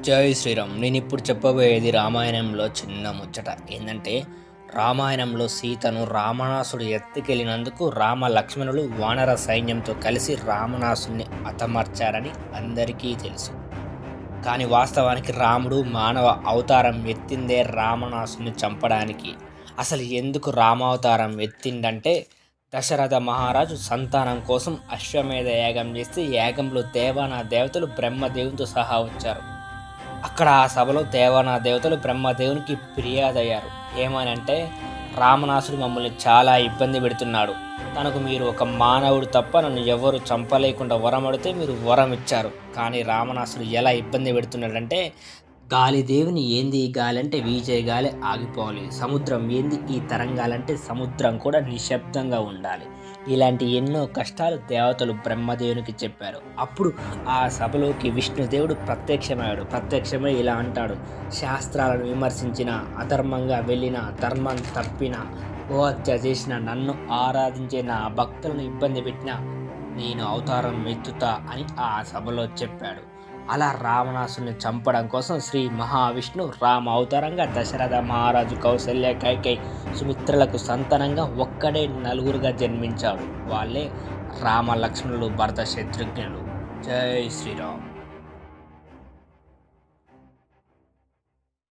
జై శ్రీరామ్. నేను ఇప్పుడు చెప్పబోయేది రామాయణంలో చిన్న ముచ్చట. ఏంటంటే రామాయణంలో సీతను రామనాసుడు ఎత్తుకెళ్ళినందుకు రామ లక్ష్మణులు వానర సైన్యంతో కలిసి రామనాసుని హతమార్చారని అందరికీ తెలుసు. కానీ వాస్తవానికి రాముడు మానవ అవతారం ఎత్తిందే రామనాసుని చంపడానికి. అసలు ఎందుకు రామావతారం ఎత్తిండంటే దశరథ మహారాజు సంతానం కోసం అశ్వమేధ యాగం చేస్తే యాగంలో దేవానా దేవతలు బ్రహ్మదేవునితో సహా వచ్చారు. అక్కడ ఆ సభలో దేవానా దేవతలు బ్రహ్మదేవునికి ఫిర్యాదయ్యారు. ఏమని అంటే రామనాసుడు మమ్మల్ని చాలా ఇబ్బంది పెడుతున్నాడు. తనకు మీరు ఒక మానవుడు తప్ప నన్ను ఎవరు చంపలేకుండా వరం అడితే మీరు వరం ఇచ్చారు కానీ రామనాసుడు ఎలా ఇబ్బంది పెడుతున్నాడంటే గాలి దేవుని ఏంది ఈ గాలి అంటే విజయ గాలి ఆగిపోవాలి. సముద్రం ఏంది ఈ తరంగాలంటే సముద్రం కూడా నిశ్శబ్దంగా ఉండాలి. ఇలాంటి ఎన్నో కష్టాలు దేవతలు బ్రహ్మదేవునికి చెప్పారు. అప్పుడు ఆ సభలోకి విష్ణుదేవుడు ప్రత్యక్షమయ్యాడు. ప్రత్యక్షమై ఇలా అంటాడు. శాస్త్రాలను విమర్శించిన అధర్మంగా వెళ్ళిన ధర్మం తప్పిన గోహత్య చేసిన నన్ను ఆరాధించే నా భక్తులను ఇబ్బంది పెట్టిన నేను అవతారం ఎత్తుతా అని ఆ సభలో చెప్పాడు. అలా రావణాసుని చంపడం కోసం శ్రీ మహావిష్ణు రామ అవతారంగా దశరథ మహారాజు కౌశల్య కైకై సుమిత్రలకు సంతానంగా ఒక్కడే నలుగురుగా జన్మించారు వాళ్ళే రామ లక్ష్మణులు భరత శత్రుఘ్నులు జై శ్రీరామ్.